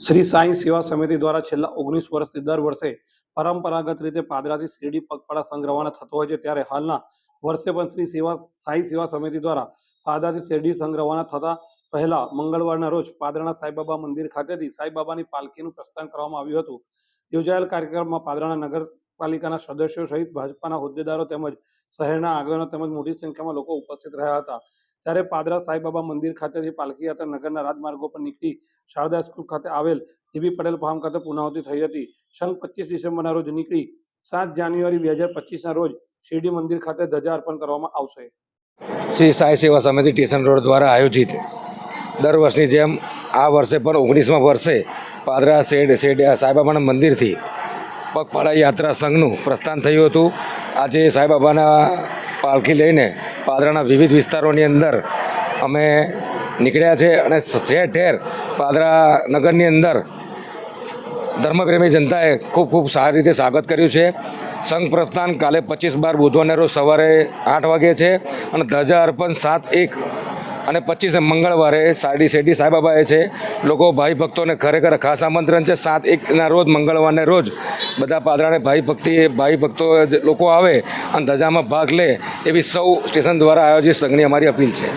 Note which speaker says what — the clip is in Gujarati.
Speaker 1: શ્રી સાંઈ સેવા સમિતિ દ્વારા છેલ્લા ઓગણીસ વર્ષથી દર વર્ષે પરંપરાગત રીતે પાદરાથી શિરડી પગપાળા સંઘ થતો હોય છે. ત્યારે હાલના વર્ષે પણ શ્રી સેવા, સાંઈ સેવા સમિતિ દ્વારા પાદરાથી શિરડી સંઘ થતા પહેલા મંગળવારના રોજ પાદરાના સાંઈબાબા મંદિર ખાતેથી સાંઈબાબાની પાલખીનું પ્રસ્થાન કરવામાં આવ્યું હતું. યોજાયેલ કાર્યક્રમમાં પાદરાના નગરપાલિકાના સદસ્યો સહિત ભાજપાના હોદ્દેદારો તેમજ શહેરના આગેવાનો તેમજ મોટી સંખ્યામાં લોકો ઉપસ્થિત રહ્યા હતા. ત્યારે પાદરા સાંઈબાબા મંદિર ખાતેથી પાલખી યાત્રા નગરના રાજમાર્ગો પર નીકળી શારદા સ્કૂલ ખાતે આવેલ જીબી પટેલ ફાર્મ ખાતે પૂર્ણાહુતિ થઈ હતી. સંઘ પચીસ ડિસેમ્બરના રોજ નીકળી સાત જાન્યુઆરી બે હજાર પચીસના રોજ શિરડી મંદિર ખાતે ધજા અર્પણ કરવામાં આવશે.
Speaker 2: શ્રી સાંઈ સેવા સમિતિ સ્ટેશન રોડ દ્વારા આયોજિત દર વર્ષની જેમ આ વર્ષે પણ ઓગણીસમાં વર્ષે પાદરા શેડ શેડ સાંઈબાબાના મંદિરથી પગપાળા યાત્રા સંઘનું પ્રસ્થાન થયું હતું. આજે સાંઈબાબાના પાલખી લઈને પાદરાના વિવિધ વિસ્તારોની અંદર અમે નીકળ્યા છે અને ઠેર ઠેર પાદરા નગરની અંદર ધર્મપ્રેમી જનતાએ ખૂબ ખૂબ સારી રીતે સ્વાગત કર્યું છે. સંઘ પ્રસ્થાન કાલે પચીસ બાર બુધવારના રોજ સવારે આઠ વાગે છે અને ધજા અર્પણ સાત એક અને પચીસ મંગળવારે સાડી શેરડી સાંઈબાબાએ છે. લોકો ભાઈ ભક્તોને ખરેખર ખાસ આમંત્રણ છે. સાત એકના રોજ, મંગળવારને રોજ બધા પાદરાને ભાઈ ભક્તિ, ભાઈ ભક્તો લોકો આવે અને ધજામાં ભાગ લે એવી સૌ સ્ટેશન દ્વારા આયોજિત સંઘની અમારી અપીલ છે.